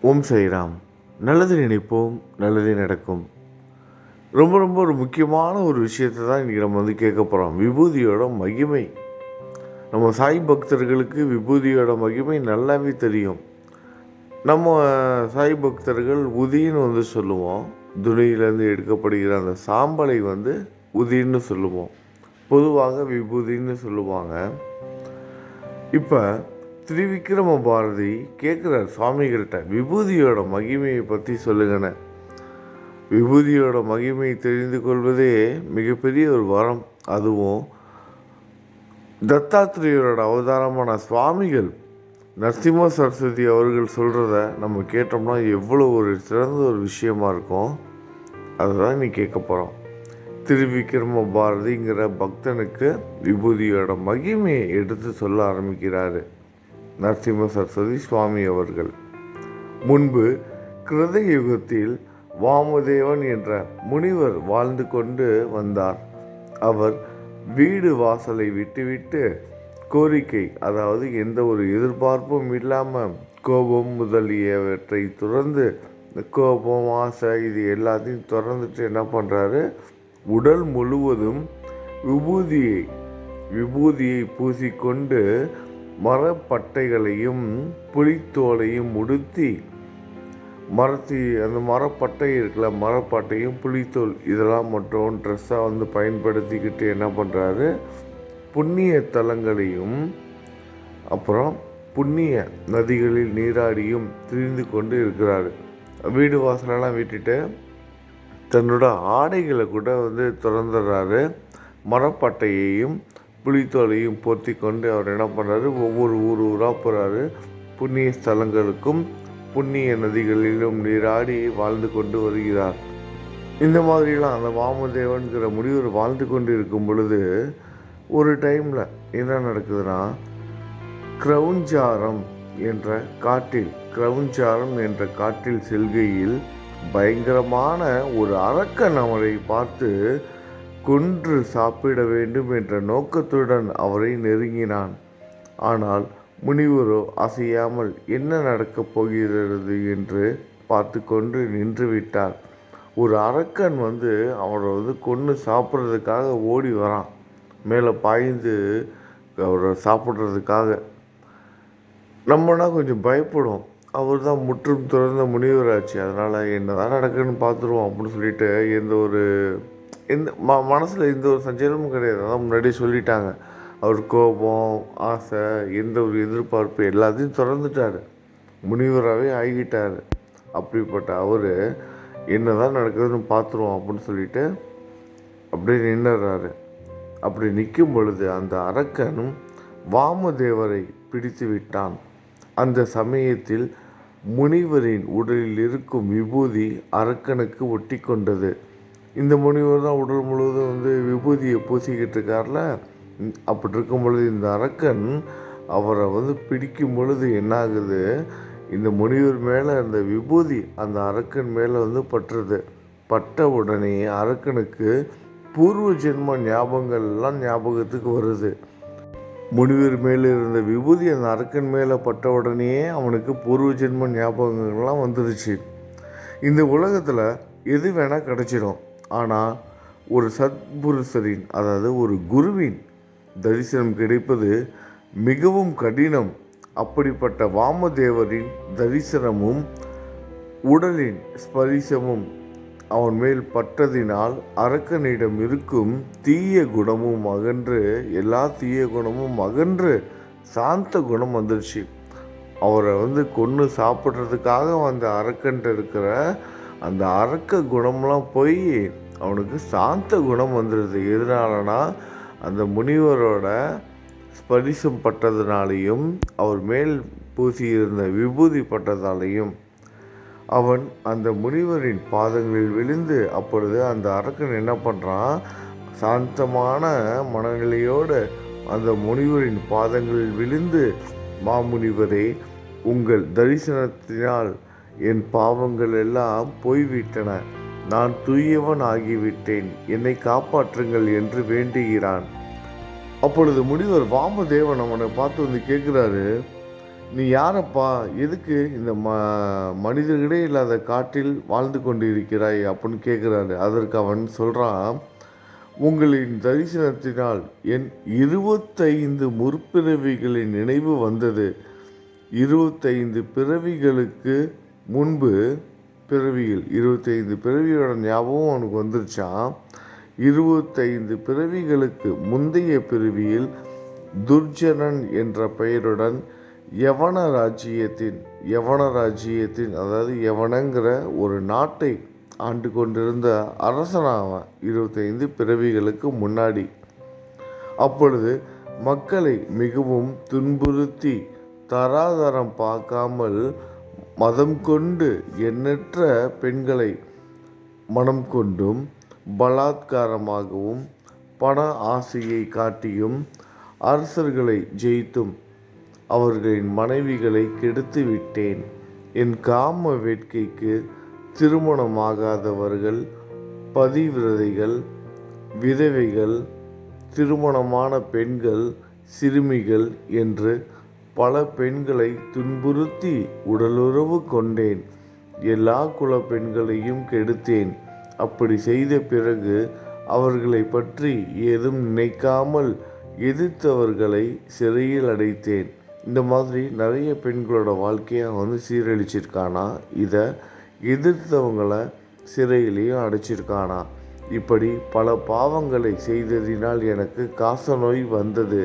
ஓம் சைராம் நல்லது நினைப்போம் நல்லதே நடக்கும். ரொம்ப ரொம்ப ஒரு முக்கியமான ஒரு விஷயத்தை தான் இன்றைக்கி நம்ம வந்து கேட்க போகிறோம் விபூதியோட மகிமை. நம்ம சாய் பக்தர்களுக்கு விபூதியோட மகிமை நல்லாவே தெரியும். நம்ம சாய் பக்தர்கள் உதின்னு வந்து சொல்லுவோம். துணியிலேருந்து எடுக்கப்படுகிற அந்த சாம்பலை வந்து உதின்னு சொல்லுவோம். பொதுவாக விபூதின்னு சொல்லுவாங்க. இப்போ திரிவிக்ரம பாரதி கேட்குறார் சுவாமிகள்கிட்ட விபூதியோட மகிமையை பற்றி சொல்லுங்கண்ணே. விபூதியோட மகிமையை தெரிந்து கொள்வதே மிகப்பெரிய ஒரு வரம். அதுவும் தத்தாத்திரேயரோட அவதாரமான சுவாமிகள் நரசிம்ம சரஸ்வதி அவர்கள் சொல்கிறத நம்ம கேட்டோம்னா எவ்வளோ ஒரு சிறந்த ஒரு விஷயமா இருக்கும். அதை தான் நீ கேட்க போகிறோம் திருவிக்ரம பாரதிங்கிற பக்தனுக்கு விபூதியோட மகிமையை எடுத்து சொல்ல ஆரம்பிக்கிறாரு. நரசிம்ம சரஸ்வதி சுவாமி அவர்கள் முன்பு கிருத யுகத்தில் வாமதேவன் என்ற முனிவர் வாழ்ந்து கொண்டு வந்தார். அவர் வீடு வாசலை விட்டுவிட்டு கோரிக்கை அதாவது எந்த ஒரு எதிர்பார்ப்பும் இல்லாமல் கோபம் முதலியவற்றை துறந்து கோபம் ஆசை இது எல்லாத்தையும் திறந்துட்டு என்ன பண்ணுறாரு உடல் முழுவதும் விபூதியை விபூதியை பூசிக்கொண்டு மரப்பட்டைகளையும் புலித்தோலையும் உடுத்தி மரத்தி அந்த மரப்பட்டை இருக்குல்ல மரப்பட்டையும் புளித்தோல் இதெல்லாம் மட்டும் ட்ரெஸ்ஸாக வந்து பயன்படுத்திக்கிட்டு என்ன பண்ணுறாரு புண்ணிய தலங்களையும் அப்புறம் புண்ணிய நதிகளில் நீராடியும் திரிந்து கொண்டு இருக்கிறாரு. வீடு வாசலெல்லாம் விட்டுட்டு தன்னோட ஆடைகளை கூட வந்து திறந்துடுறாரு. மரப்பட்டையையும் புலித்தோலையும் போர்த்தி கொண்டு அவர் என்ன பண்ணுறாரு ஒவ்வொரு ஊர் ஊராக போகிறாரு புண்ணிய ஸ்தலங்களுக்கும் புண்ணிய நதிகளிலும் நீராடி வாழ்ந்து கொண்டு வருகிறார். இந்த மாதிரிலாம் அந்த வாமதேவன்கிற முனிவர் வாழ்ந்து கொண்டு இருக்கும் பொழுது ஒரு டைமில் என்ன நடக்குதுன்னா கிரவுஞ்சாரம் என்ற காட்டில் கிரவுஞ்சாரம் என்ற காட்டில் செல்கையில் பயங்கரமான ஒரு அரக்கன் அவரை பார்த்து கொன்று சாப்பிட வேண்டும் என்ற நோக்கத்துடன் அவரை நெருங்கினான். ஆனால் முனிவரோ அசையாமல் என்ன நடக்கப் போகிறது என்று பார்த்து கொண்டு நின்று விட்டார். ஒரு அரக்கன் வந்து அவரை வந்து கொன்று சாப்பிட்றதுக்காக ஓடி வரான். மேலே பாய்ந்து அவரை சாப்பிட்றதுக்காக. நம்மனா கொஞ்சம் பயப்படும் அவர் தான் முற்றும் துறந்த முனிவராச்சு. அதனால் என்ன தான் நடக்குன்னு பார்த்துருவோம் அப்படின்னு சொல்லிட்டு எந்த ஒரு எந்த ம மனசில் எந்த ஒரு சஞ்சலமும் கிடையாது. அதான் முன்னாடியே சொல்லிட்டாங்க. அவர் கோபம் ஆசை எந்த ஒரு எதிர்பார்ப்பு எல்லாத்தையும் திறந்துட்டார். முனிவராகவே ஆகிட்டார். அப்படிப்பட்ட அவர் என்ன தான் நடக்குதுன்னு பார்த்துருவோம் அப்படின்னு சொல்லிட்டு அப்படியே நின்னுறாரு. அப்படி நிற்கும் பொழுது அந்த அரக்கனும் வாமதேவரை பிடித்து விட்டான். அந்த சமயத்தில் முனிவரின் உடலில் இருக்கும் விபூதி அரக்கனுக்கு ஒட்டி கொண்டது இந்த முனிவர் தான் உடல் முழுவதும் வந்து விபூதியை பூசிக்கிட்டு இருக்கார்ல? அப்படி இருக்கும் பொழுது இந்த அரக்கன் அவரை வந்து பிடிக்கும் பொழுது என்ன ஆகுது இந்த முனிவர் மேலே அந்த விபூதி அந்த அரக்கன் மேலே வந்து பட்டுறது பட்ட உடனே அரக்கனுக்கு பூர்வ ஜென்ம ஞாபகங்கள்லாம் ஞாபகத்துக்கு வருது. முனிவர் மேலே இருந்த விபூதி அந்த அரக்கன் மேலே பட்ட உடனே அவனுக்கு பூர்வ ஜென்ம ஞாபகங்கள்லாம் வந்துருச்சு. இந்த உலகத்தில் எது வேணால் கிடச்சிடும் ஆனால் ஒரு சத்புருஷரின் அதாவது ஒரு குருவின் தரிசனம் கிடைப்பது மிகவும் கடினம். அப்படிப்பட்ட வாமதேவரின் தரிசனமும் உடலின் ஸ்பரிசமும் அவன் மேல் பட்டதினால் அரக்கனிடம் இருக்கும் தீய குணமும் அகன்று எல்லா தீய குணமும் அகன்று சாந்த குணம் வந்துருச்சு. அவரை வந்து கொன்று சாப்பிட்றதுக்காக வந்த அரக்கன்ட்டு இருக்கிற அந்த அரக்க குணம்லாம் போய் அவனுக்கு சாந்த குணம் வந்துடுது எதனாலனா அந்த முனிவரோட ஸ்பரிசம் பட்டதுனாலையும் அவர் மேல் பூசியிருந்த விபூதி பட்டதாலையும் அவன் அந்த முனிவரின் பாதங்களில் விழுந்து அப்பொழுது அந்த அரக்கன் என்ன பண்ணுறான் சாந்தமான மனநிலையோடு அந்த முனிவரின் பாதங்களில் விழுந்து மாமுனிவரே உங்கள் தரிசனத்தினால் என் பாவங்கள் எல்லாம் போய்விட்டன. நான் தூயவன் ஆகிவிட்டேன். என்னை காப்பாற்றுங்கள் என்று வேண்டுகிறான். அப்பொழுது முனிவர் வாமதேவன் அவனை பார்த்து வந்து கேட்குறாரு நீ யாரப்பா? எதுக்கு இந்த ம மனிதர்களே இல்லாத காட்டில் வாழ்ந்து கொண்டிருக்கிறாய்? அப்படின்னு கேட்குறாரு. அதற்கு அவன் சொல்கிறான் உங்களின் தரிசனத்தினால் என் இருபத்தைந்து முற்பிறவிகளின் நினைவு வந்தது. இருபத்தைந்து பிறவிகளுக்கு முன்பு பிறவியில் இருபத்தைந்து பிறவியோட ஞாபகம் அவனுக்கு வந்துருச்சான் இருபத்தைந்து பிறவிகளுக்கு முந்தைய பிறவியில் துர்ஜனன் என்ற பெயருடன் யவன ராஜ்ஜியத்தின் யவன ராஜ்ஜியத்தின் அதாவது யவனங்கிற ஒரு நாட்டை ஆண்டு கொண்டிருந்த அரசனாவன் இருபத்தைந்து பிறவிகளுக்கு முன்னாடி. அப்பொழுது மக்களை மிகவும் துன்புறுத்தி தராதரம் பார்க்காமல் மதம் கொண்டு எண்ணற்ற பெண்களை மனம் கொண்டும் பலாத்காரமாகவும் பண ஆசையை காட்டியும் அரசர்களை ஜெயித்தும் அவர்களின் மனைவிகளை கெடுத்து விட்டேன். என் காம வேட்கைக்கு திருமணமாகாதவர்கள் பதிவிரதைகள் விதவைகள் திருமணமான பெண்கள் சிறுமிகள் என்று பல பெண்களை துன்புறுத்தி உடலுறவு கொண்டேன். எல்லா குல பெண்களையும் கெடுத்தேன். அப்படி செய்த பிறகு அவர்களை பற்றி ஏதும் நினைக்காமல் எதிர்த்தவர்களை சிறையில் அடைத்தேன். இந்த மாதிரி நிறைய பெண்களோட வாழ்க்கையை அவன் வந்து சீரழிச்சிருக்கானா? இதை எதிர்த்தவங்களை சிறையிலையும் அடைச்சிருக்கானா? இப்படி பல பாவங்களை செய்ததினால் எனக்கு காசநோய் வந்தது.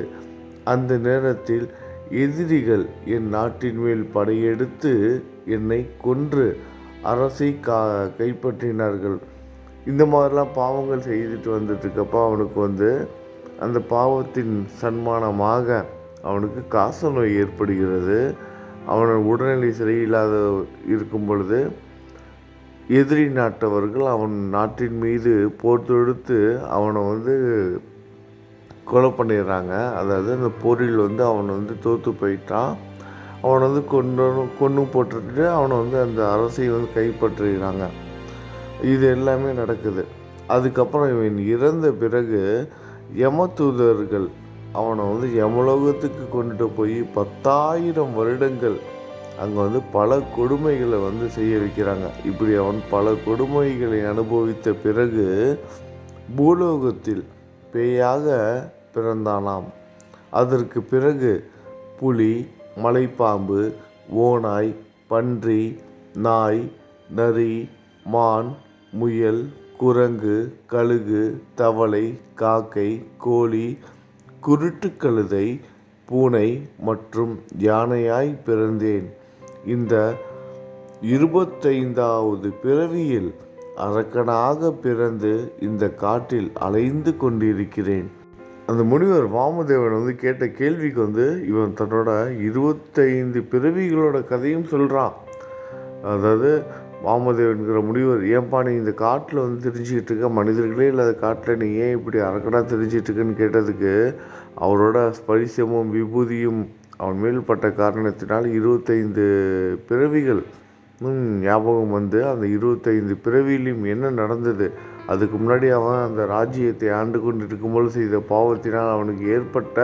அந்த நேரத்தில் எதிரிகள் என் நாட்டின் மேல் படையெடுத்து என்னை கொன்று அரசை கா கைப்பற்றினார்கள். இந்த மாதிரிலாம் பாவங்கள் செய்துட்டு வந்துட்டுருக்கப்போ அவனுக்கு வந்து அந்த பாவத்தின் சன்மானமாக அவனுக்கு காச நோய் ஏற்படுகிறது. அவன உடல்நிலை சரியில்லாத இருக்கும் பொழுது எதிரி நாட்டவர்கள் அவன் நாட்டின் மீது போர் தொடுத்து அவனை வந்து கொலை பண்ணிடுறாங்க. அதாவது அந்த போரில் வந்து அவன் வந்து தோற்று போயிட்டான். அவனை வந்து கொண்டு கொன்று போட்டுட்டு அவனை வந்து அந்த அரசை வந்து கைப்பற்றுகிறாங்க இது எல்லாமே நடக்குது. அதுக்கப்புறம் இவன் இறந்த பிறகு யமதூதர்கள் அவனை வந்து யமலோகத்துக்கு கொண்டுட்டு போய் பத்தாயிரம் வருடங்கள் அங்கே வந்து பல கொடுமைகளை வந்து செய்ய வைக்கிறாங்க. இப்படி அவன் பல கொடுமைகளை அனுபவித்த பிறகு பூலோகத்தில் பேயாக பிறந்தானாம். அதற்கு பிறகு புலி மலைப்பாம்பு ஓநாய் பன்றி நாய் நரி மான் முயல் குரங்கு கழுகு தவளை காக்கை கோழி குருட்டுக்கழுதை பூனை மற்றும் யானையாய் பிறந்தேன். இந்த இருபத்தைந்தாவது பிறவியில் அரக்கனாக பிறந்து இந்த காட்டில் அலைந்து கொண்டிருக்கிறேன். அந்த முனிவர் வாமதேவன் வந்து கேட்ட கேள்விக்கு வந்து இவன் தன்னோட இருபத்தைந்து பிறவிகளோட கதையும் சொல்கிறான் அதாவது வாமதேவன்கிற முனிவர் ஏன்பா நீ இந்த காட்டில் வந்து தெரிஞ்சுக்கிட்டு இருக்க? மனிதர்களே இல்லாத காட்டில் நீ ஏன் இப்படி அரக்கனாக தெரிஞ்சிட்டு இருக்குன்னு கேட்டதுக்கு அவரோட ஸ்பரிசமும் விபூதியும் அவன் மேல் பட்ட காரணத்தினால் இருபத்தைந்து பிறவிகள் ஞாபகம் வந்து அந்த இருபத்தைந்து பிறவியிலும் என்ன நடந்தது அதுக்கு முன்னாடி அவன் அந்த ராஜ்யத்தை ஆண்டு கொண்டு இருக்கும்போது செய்த பாவத்தினால் அவனுக்கு ஏற்பட்ட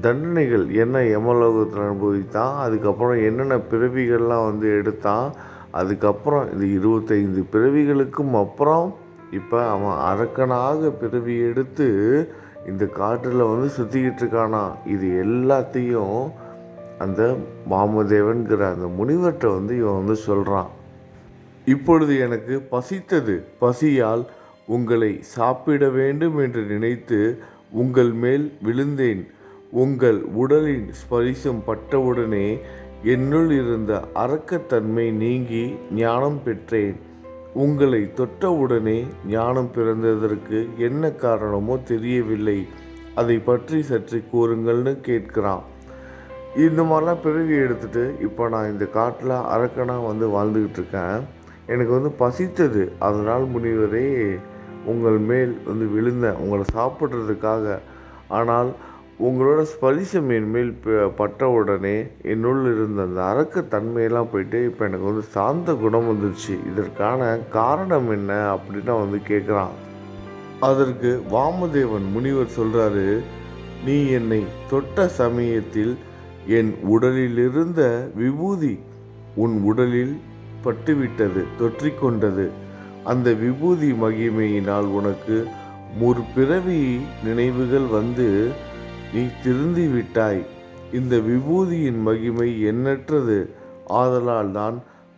தண்டனைகள் என்ன யமலோகத்தில் அனுபவித்தான் அதுக்கப்புறம் என்னென்ன பிறவிகள்லாம் வந்து எடுத்தான் அதுக்கப்புறம் இந்த இருபத்தைந்து பிறவிகளுக்கும் அப்புறம் இப்போ அவன் அரக்கனாக பிறவி எடுத்து இந்த காட்டில் வந்து சுற்றிக்கிட்டு இருக்கானா இது எல்லாத்தையும் அந்த வாமதேவன்கிற அந்த முனிவர்கிட்ட வந்து இவன் வந்து சொல்கிறான் இப்பொழுது எனக்கு பசித்தது. பசியால் உங்களை சாப்பிட வேண்டும் என்று நினைத்து உங்கள் மேல் விழுந்தேன். உங்கள் உடலின் ஸ்பரிசம் பட்டவுடனே என்னுள் இருந்த அரக்கத்தன்மை நீங்கி ஞானம் பெற்றேன். உங்களை தொட்டவுடனே ஞானம் பிறந்ததற்கு என்ன காரணமோ தெரியவில்லை. அதை பற்றி சற்று கூறுங்கள்னு கேட்கிறான். இந்த மாதிரிலாம் பிறவி எடுத்துட்டு இப்போ நான் இந்த காட்டில் அரக்கனாக வந்து வாழ்ந்துக்கிட்டு இருக்கேன். எனக்கு வந்து பசித்தது. அதனால் முனிவரே உங்கள் மேல் வந்து விழுந்தேன் உங்களை சாப்பிட்றதுக்காக. ஆனால் உங்களோட ஸ்பரிசம் என் மேல் ப- பட்ட உடனே என்னுள் இருந்த அந்த அரக்க தன்மையெல்லாம் போயிட்டு இப்போ எனக்கு வந்து சாந்த குணம் வந்துருச்சு. இதற்கான காரணம் என்ன அப்படின்னு வந்து கேட்குறான். அதற்கு வாமதேவன் முனிவர் சொல்கிறாரு நீ என்னை தொட்ட சமயத்தில் என் உடலிலிருந்த விபூதி உன் உடலில் பட்டுவிட்டது தொற்றிக்கொண்டது. அந்த விபூதி மகிமையினால் உனக்கு முற்பிறவி நினைவுகள் வந்து நீ திருந்தி விட்டாய் இந்த விபூதியின் மகிமை எண்ணற்றது. ஆதலால் தான்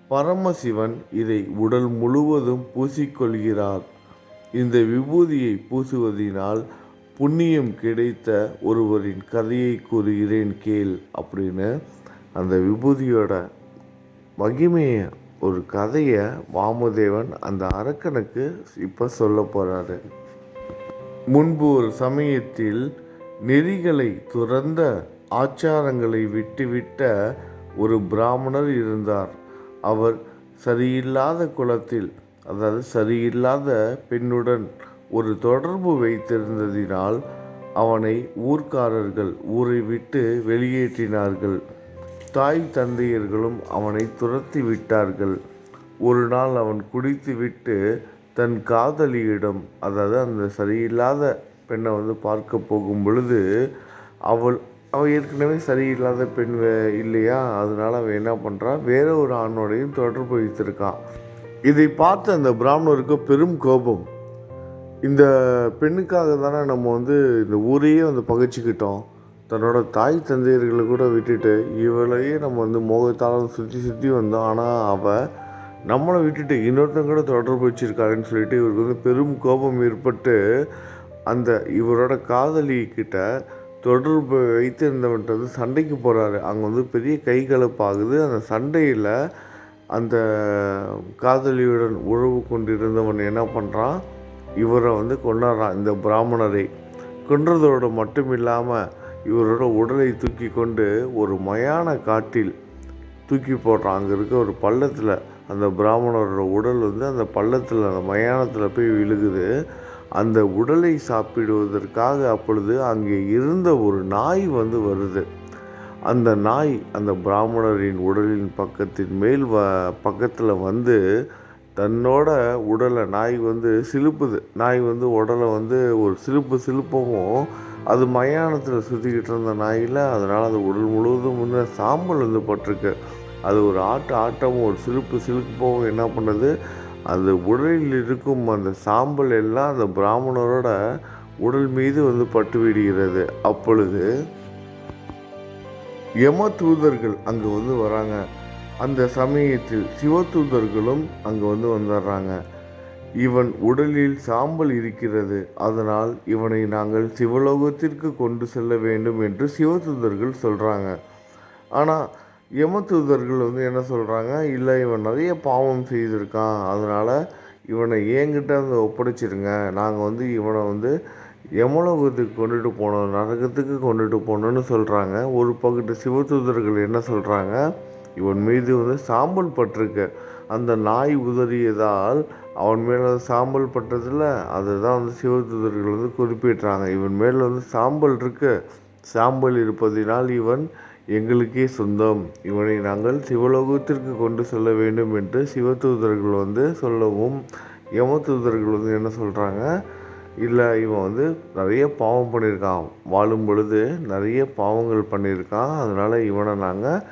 பரமசிவன் இதை உடல் முழுவதும் பூசிக்கொள்கிறார். இந்த விபூதியை பூசுவதினால் புண்ணியம் கிடைத்த ஒருவரின் கதையை கூறுகிறேன் கேள் அப்படின்னு அந்த விபூதியோட மகிமையை ஒரு கதையை வாமதேவன் அந்த அரக்கனுக்கு இப்போ சொல்ல போகிறாரு முன்பு ஒரு சமயத்தில் நெறிகளை துறந்த ஆச்சாரங்களை விட்டுவிட்ட ஒரு பிராமணர் இருந்தார். அவர் சரியில்லாத குலத்தில் அதாவது சரியில்லாத பெண்ணுடன் ஒரு தொடர்பு வைத்திருந்ததினால் அவனை ஊர்க்காரர்கள் ஊரை விட்டு வெளியேற்றினார்கள். தாய் தந்தையர்களும் அவனை துரத்தி விட்டார்கள். ஒரு நாள் அவன் குடித்துவிட்டு தன் காதலியிடம் அதாவது அந்த சரியில்லாத பெண்ணை வந்து பார்க்க போகும் பொழுது அவள் அவள் ஏற்கனவே சரியில்லாத பெண் வே- இல்லையா? அதனால் அவன் என்ன பண்ணுறான் வேற ஒரு ஆணோடையும் தொடர்பு வைத்திருக்கான். இதை பார்த்த அந்த பிராமணருக்கு பெரும் கோபம். இந்த பெண்ணுக்காக தானே நம்ம வந்து இந்த ஊரையே வந்து பகைச்சிக்கிட்டோம். தன்னோட தாய் தந்தையர்களை கூட விட்டுட்டு இவளையே நம்ம வந்து மோகத்தால் சுற்றி சுற்றி வந்தோம். ஆனால் அவள் நம்மளை விட்டுட்டு இன்னொருத்தங்க கூட தொடர்பு வச்சுருக்காருன்னு சொல்லிட்டு இவருக்கு வந்து பெரும் கோபம் ஏற்பட்டு அந்த இவரோட காதலி கிட்ட தொடர்பு வைத்திருந்தவன்ட்டு வந்து சண்டைக்கு போகிறாரு அங்கே வந்து பெரிய கைகலப்பாகுது அந்த சண்டையில் அந்த காதலியுடன் உறவு கொண்டிருந்தவன் என்ன பண்ணுறான் இவரை வந்து கொண்டாடுறான் இந்த பிராமணரை கொன்றதோடு மட்டும் இல்லாமல் இவரோட உடலை தூக்கி கொண்டு ஒரு மயான காட்டில் தூக்கி போடுறான். அங்கே இருக்க ஒரு பள்ளத்தில் அந்த பிராமணரோட உடல் வந்து அந்த பள்ளத்தில் அந்த மயானத்தில் போய் விழுகுது. அந்த உடலை சாப்பிடுவதற்காக அப்பொழுது அங்கே இருந்த ஒரு நாய் வந்து வருது. அந்த நாய் அந்த பிராமணரின் உடலின் பக்கத்தின் மேல் வ பக்கத்தில் வந்து தன்னோட உடலை நாய் வந்து சிலுப்புது. நாய் வந்து உடலை வந்து ஒரு சிலுப்பு சிலுப்பமும் அது மயானத்தில் சுற்றிக்கிட்டு இருந்த நாயில் அதனால் அது உடல் முழுவதும் முன்னே சாம்பல் வந்து பட்டிருக்கு. அது ஒரு ஆட்டு ஆட்டமும் ஒரு சிலுப்பு சிலுப்பவும் என்ன பண்ணுது? அந்த உடலில் இருக்கும் அந்த சாம்பல் எல்லாம் அந்த பிராமணரோட உடல் மீது வந்து பட்டு விடுகிறது. அப்பொழுது யம தூதர்கள் அங்கே வந்து வராங்க. அந்த சமயத்தில் சிவ தூதர்களும் அங்கே வந்து வந்துடுறாங்க இவன் உடலில் சாம்பல் இருக்கிறது. அதனால் இவனை நாங்கள் சிவலோகத்திற்கு கொண்டு செல்ல வேண்டும் என்று சிவதூதர்கள் சொல்கிறாங்க ஆனால் யமதூதர்கள் வந்து என்ன சொல்கிறாங்க இல்லை இவன் நிறைய பாவம் செய்திருக்கான். அதனால் இவனை என்கிட்ட வந்து ஒப்படைச்சிருங்க. நாங்கள் வந்து இவனை வந்து யமலோகத்துக்கு கொண்டுட்டு போனோம். நரகத்துக்கு கொண்டுட்டு போகணும்னு சொல்கிறாங்க ஒரு பக்கத்து சிவதூதர்கள் என்ன சொல்கிறாங்க இவன் மீது வந்து சாம்பல் பட்டிருக்கு. அந்த நாய் உதறியதால் அவன் மேலே சாம்பல் பட்டதில் அதுதான் வந்து சிவதூதர்கள் வந்து குறிப்பிடுறாங்க. இவன் மேலே வந்து சாம்பல் இருக்கு. சாம்பல் இருப்பதினால் இவன் எங்களுக்கே சொந்தம். இவனை நாங்கள் சிவலோகத்திற்கு கொண்டு செல்ல வேண்டும் என்று சிவதூதர்கள் வந்து சொல்லவும் யமதூதர்கள் வந்து என்ன சொல்கிறாங்க இல்லை இவன் வந்து நிறைய பாவம் பண்ணியிருக்கான். வாழும் பொழுது நிறைய பாவங்கள் பண்ணியிருக்கான். அதனால் இவனை நாங்கள்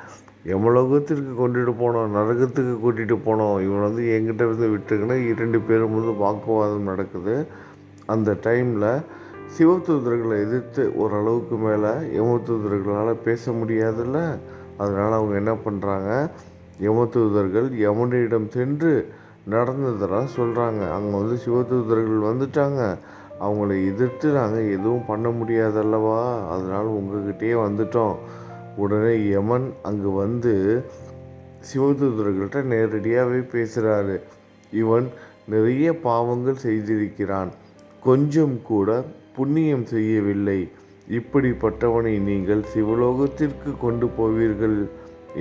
எமலோகத்திற்கு கொண்டுட்டு போனோம் நரகத்துக்கு கூட்டிகிட்டு போனோம். இவன் வந்து என்கிட்ட இருந்து விட்டுருக்குன்னா இரண்டு பேரும் வந்து வாக்குவாதம் நடக்குது. அந்த டைமில் சிவத்தூதர்களை எதிர்த்து ஓரளவுக்கு மேலே யமதூதர்களால் பேச முடியாதுல்ல. அதனால் அவங்க என்ன பண்ணுறாங்க யமதூதர்கள் யமனிடம் சென்று நடந்ததெல்லாம் சொல்கிறாங்க அங்கே வந்து சிவதூதர்கள் வந்துட்டாங்க. அவங்கள எதிர்த்து நாங்கள் எதுவும் பண்ண முடியாதல்லவா? அதனால் உங்ககிட்டயே வந்துட்டோம். உடனே யமன் அங்கே வந்து சிவதூதர்கள்ட்ட நேரடியாகவே பேசுகிறாரு. இவன் நிறைய பாவங்கள் செய்திருக்கிறான். கொஞ்சம் கூட புண்ணியம் செய்யவில்லை. இப்படிப்பட்டவனை நீங்கள் சிவலோகத்திற்கு கொண்டு போவீர்கள்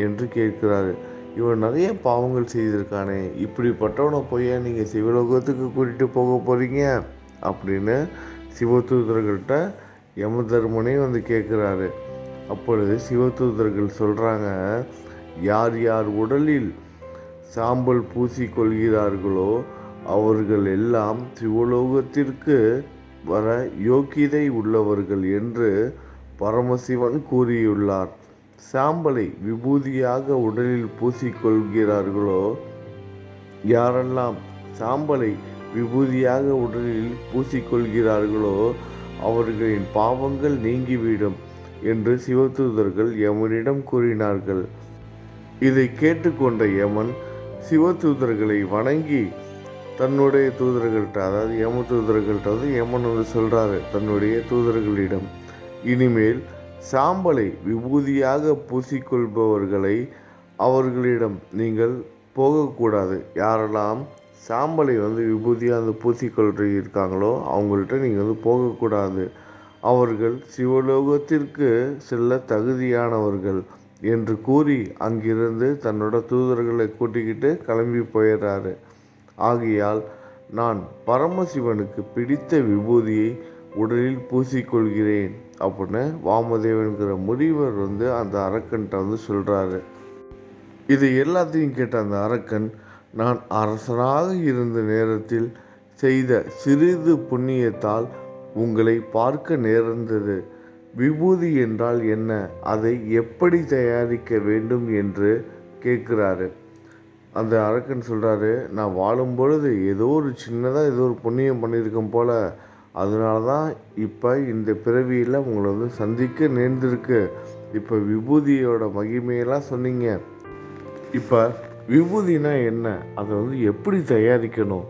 என்று கேட்கிறாரு. இவன் நிறைய பாவங்கள் செய்திருக்கானே. இப்படிப்பட்டவனை போய் நீங்கள் சிவலோகத்துக்கு கூட்டிகிட்டு போக போகிறீங்க அப்படின்னு சிவதூதர்கள்ட்ட யமதர்மனே வந்து கேட்குறாரு. அப்பொழுது சிவதூதர்கள் சொல்கிறாங்க யார் யார் உடலில் சாம்பல் பூசிக்கொள்கிறார்களோ அவர்கள் எல்லாம் சிவலோகத்திற்கு வர யோக்கியதை உள்ளவர்கள் என்று பரமசிவன் கூறியுள்ளார். சாம்பலை விபூதியாக உடலில் பூசிக்கொள்கிறார்களோ யாரெல்லாம் சாம்பலை விபூதியாக உடலில் பூசிக்கொள்கிறார்களோ அவர்களின் பாவங்கள் நீங்கிவிடும். என்று சிவதூதர்கள் யமனிடம் கூறினார்கள். இதை கேட்டுக்கொண்ட யமன் சிவதூதர்களை வணங்கி தன்னுடைய தூதர்கள்ட்ட அதாவது யம தூதர்கள்ட்ட வந்து யமன் வந்து சொல்கிறாரு தன்னுடைய தூதர்களிடம் இனிமேல் சாம்பலை விபூதியாக பூசிக்கொள்பவர்களை அவர்களிடம் நீங்கள் போகக்கூடாது. யாரெல்லாம் சாம்பலை வந்து விபூதியாக வந்து பூசிக்கொள்ற இருக்காங்களோ அவங்கள்ட்ட நீங்கள் வந்து போகக்கூடாது. அவர்கள் சிவலோகத்திற்கு செல்ல தகுதியானவர்கள் என்று கூறி அங்கிருந்து தன்னோட தூதர்களை கூட்டிக்கிட்டு கிளம்பி போயிடுறாரு ஆகையால் நான் பரமசிவனுக்கு பிடித்த விபூதியை உடலில் பூசிக்கொள்கிறேன் அப்படின்னு வாமதேவன்கிற முனிவர் வந்து அந்த அரக்கன்ட்ட வந்து சொல்கிறாரு இது எல்லாத்தையும் கேட்ட அந்த அரக்கன் நான் அரசனாக இருந்த நேரத்தில் செய்த சிறிது புண்ணியத்தால் உங்களை பார்க்க நேர்ந்தது. விபூதி என்றால் என்ன? அதை எப்படி தயாரிக்க வேண்டும் என்று கேட்குறாரு. அந்த அரக்கன் சொல்கிறாரு நான் வாழும் பொழுது ஏதோ ஒரு சின்னதாக ஏதோ ஒரு புண்ணியம் பண்ணியிருக்கேன் போல். அதனால தான் இப்போ இந்த பிறவியில் உங்களை வந்து சந்திக்க நேர்ந்திருக்கு. இப்போ விபூதியோட மகிமையெல்லாம் சொன்னீங்க. இப்போ விபூதினா என்ன? அதை வந்து எப்படி தயாரிக்கணும்?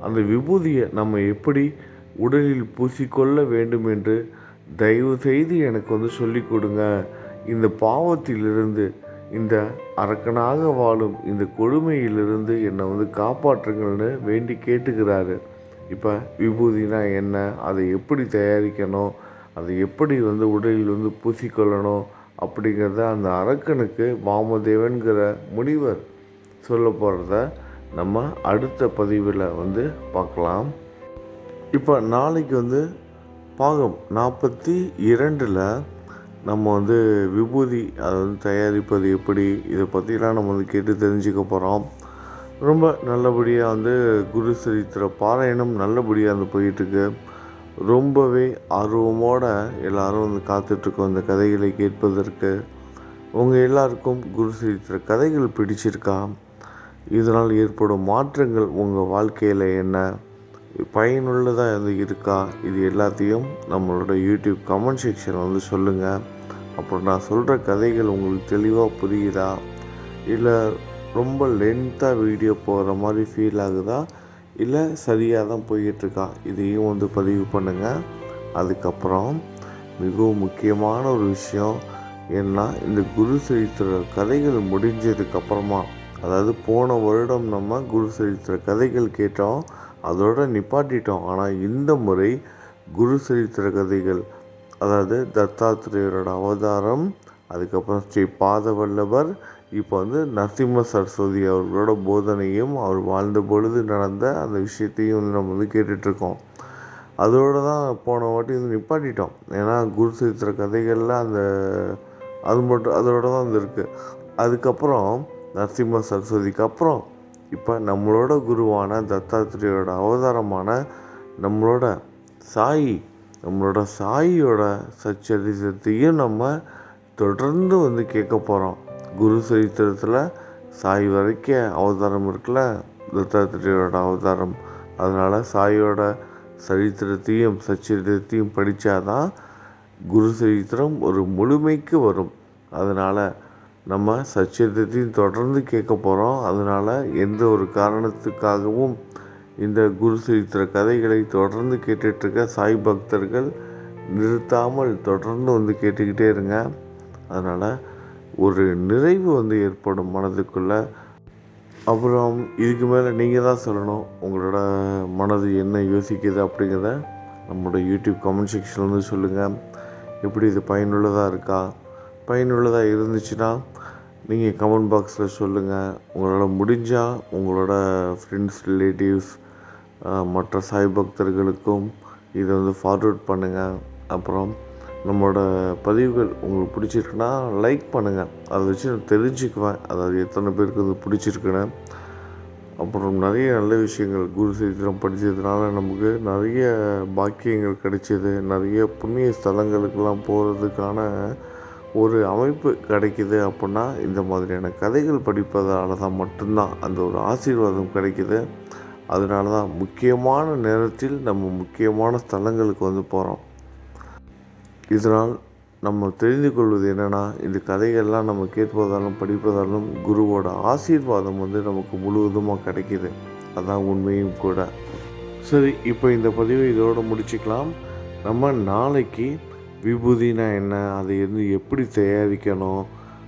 அந்த விபூதியை நம்ம எப்படி உடலில் பூசிக்கொள்ள வேண்டும் என்று தயவு செய்து எனக்கு வந்து சொல்லிக் கொடுங்க. இந்த பாவத்திலிருந்து இந்த அரக்கனாக வாழும் இந்த கொடுமையிலிருந்து என்னை வந்து காப்பாற்றுங்கள்னு வேண்டி கேட்டுக்கிறாரு இப்போ விபூதினா என்ன? அதை எப்படி தயாரிக்கணும்? அதை எப்படி வந்து உடலில் வந்து பூசிக்கொள்ளணும்? அப்படிங்கிறத அந்த அரக்கனுக்கு வாமதேவன்கிற முனிவர் சொல்ல போகிறத நம்ம அடுத்த பதிவில் வந்து பார்க்கலாம். இப்போ நாளைக்கு வந்து பாகம் நாற்பத்தி இரண்டில் நம்ம வந்து விபூதி அதை வந்து தயாரிப்பது எப்படி இதை பற்றிலாம் நம்ம வந்து கேட்டு தெரிஞ்சுக்க போகிறோம் ரொம்ப நல்லபடியாக வந்து குரு சரித்திர பாராயணம் நல்லபடியாக வந்து போயிட்டுருக்கு. ரொம்பவே ஆர்வமோடு எல்லோரும் வந்து காத்துட்ருக்கோம் இந்த கதைகளை கேட்பதற்கு. உங்கள் எல்லாருக்கும் குரு சரித்திர கதைகள் பிடிச்சிருக்கா? இதனால் ஏற்படும் மாற்றங்கள் உங்கள் வாழ்க்கையில் என்ன? பயனுள்ளதாக இது இருக்கா? இது எல்லாத்தையும் நம்மளோட யூடியூப் கமெண்ட் செக்ஷன் வந்து சொல்லுங்கள் அப்புறம் நான் சொல்கிற கதைகள் உங்களுக்கு தெளிவாக புரியுதா? இல்லை ரொம்ப லென்த்தாக வீடியோ போகிற மாதிரி ஃபீல் ஆகுதா? இல்லை சரியாக தான் போய்கிட்டுருக்கா இதையும் வந்து பதிவு பண்ணுங்கள் அதுக்கப்புறம் மிகவும் முக்கியமான ஒரு விஷயம் ஏன்னா இந்த குரு சரித்திர கதைகள் முடிஞ்சதுக்கப்புறமா அதாவது போன வருடம் நம்ம குரு சரித்திர கதைகள் கேட்டோம். அதோட நிப்பாட்டிட்டோம். ஆனால் இந்த முறை குரு சரித்திர கதைகள் அதாவது தத்தாத்திரேயரோட அவதாரம் அதுக்கப்புறம் ஸ்ரீ பாதவல்லவர் இப்போ வந்து நரசிம்ம சரஸ்வதி அவர்களோட போதனையும் அவர் வாழ்ந்த பொழுது நடந்த அந்த விஷயத்தையும் வந்து நம்ம வந்து கேட்டுட்ருக்கோம். அதோடு தான் போன வாட்டி வந்து நிப்பாட்டிட்டோம். ஏன்னா குரு சரித்திர கதைகளில் அந்த அது மட்டும் அதோட தான் வந்து இருக்குது அதுக்கப்புறம் நரசிம்ம சரஸ்வதிக்கு அப்புறம் இப்போ நம்மளோட குருவான தத்தாத்திரேயோட அவதாரமான நம்மளோட சாயி நம்மளோட சாயியோட சச்சரித்திரத்தையும் நம்ம தொடர்ந்து வந்து கேட்க போகிறோம் குரு சரித்திரத்தில் சாய் வரைக்கும் அவதாரம் இருக்குல்ல? தத்தாத்திரேயோட அவதாரம். அதனால் சாயோட சரித்திரத்தையும் சச்சரித்திரத்தையும் படித்தாதான் குரு சரித்திரம் ஒரு முழுமைக்கு வரும். அதனால் நம்ம சச்சரித்திரத்தையும் தொடர்ந்து கேட்க போகிறோம் அதனால் எந்த ஒரு காரணத்துக்காகவும் இந்த குரு சரித்திர கதைகளை தொடர்ந்து கேட்டுட்ருக்க சாய் பக்தர்கள் நிறுத்தாமல் தொடர்ந்து வந்து கேட்டுக்கிட்டே இருங்க. அதனால் ஒரு நிறைவு வந்து ஏற்படும் மனதுக்குள்ளே. அப்புறம் இதுக்கு மேலே நீங்கள் தான் சொல்லணும். உங்களோட மனது என்ன யோசிக்குது அப்படிங்கிறத நம்மளோட யூடியூப் கமெண்ட் செக்ஷனில் வந்து சொல்லுங்கள் எப்படி இது பயனுள்ளதாக இருக்கா? பயனுள்ளதாக இருந்துச்சுன்னா நீங்கள் கமெண்ட் பாக்ஸில் சொல்லுங்கள் உங்களால் முடிஞ்சால் உங்களோட ஃப்ரெண்ட்ஸ் ரிலேட்டிவ்ஸ் மற்ற சாய் பக்தர்களுக்கும் இதை வந்து ஃபார்வர்ட் பண்ணுங்கள் அப்புறம் நம்மளோட பதிவுகள் உங்களுக்கு பிடிச்சிருக்குன்னா லைக் பண்ணுங்கள் அதை வச்சு நான் தெரிஞ்சுக்குவேன். அதாவது எத்தனை பேருக்கு வந்து பிடிச்சிருக்குன்னு. அப்புறம் நிறைய நல்ல விஷயங்கள் குரு சரித்திரம் படித்ததுனால நமக்கு நிறைய பாக்கியங்கள் கிடைச்சிது. நிறைய புண்ணிய ஸ்தலங்களுக்கெல்லாம் போகிறதுக்கான ஒரு அமைப்பு கிடைக்குது அப்படின்னா இந்த மாதிரியான கதைகள் படிப்பதால் தான் மட்டும்தான் அந்த ஒரு ஆசீர்வாதம் கிடைக்குது. அதனால தான் முக்கியமான நேரத்தில் நம்ம முக்கியமான ஸ்தலங்களுக்கு வந்து போகிறோம் இதனால் நம்ம தெரிந்து கொள்வது என்னென்னா இந்த கதைகள்லாம் நம்ம கேட்பதாலும் படிப்பதாலும் குருவோட ஆசீர்வாதம் வந்து நமக்கு முழுவதுமாக கிடைக்கிது. அதான் உண்மையும் கூட. சரி இப்போ இந்த பதிவை இதோடு முடிச்சுக்கலாம். நம்ம நாளைக்கு விபூதினா என்ன? அதை வந்து எப்படி தயாரிக்கணும்?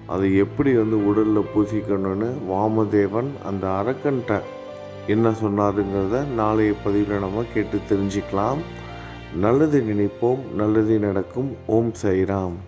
அதை எப்படி வந்து உடலில் பூசிக்கணும்னு வாமதேவன் அந்த அரக்கன்ட்ட என்ன சொன்னாருங்கிறத நாளைய பதிவில் நம்ம கேட்டு தெரிஞ்சுக்கலாம். நல்லது நினைப்போம் நல்லது நடக்கும். ஓம் சைராம்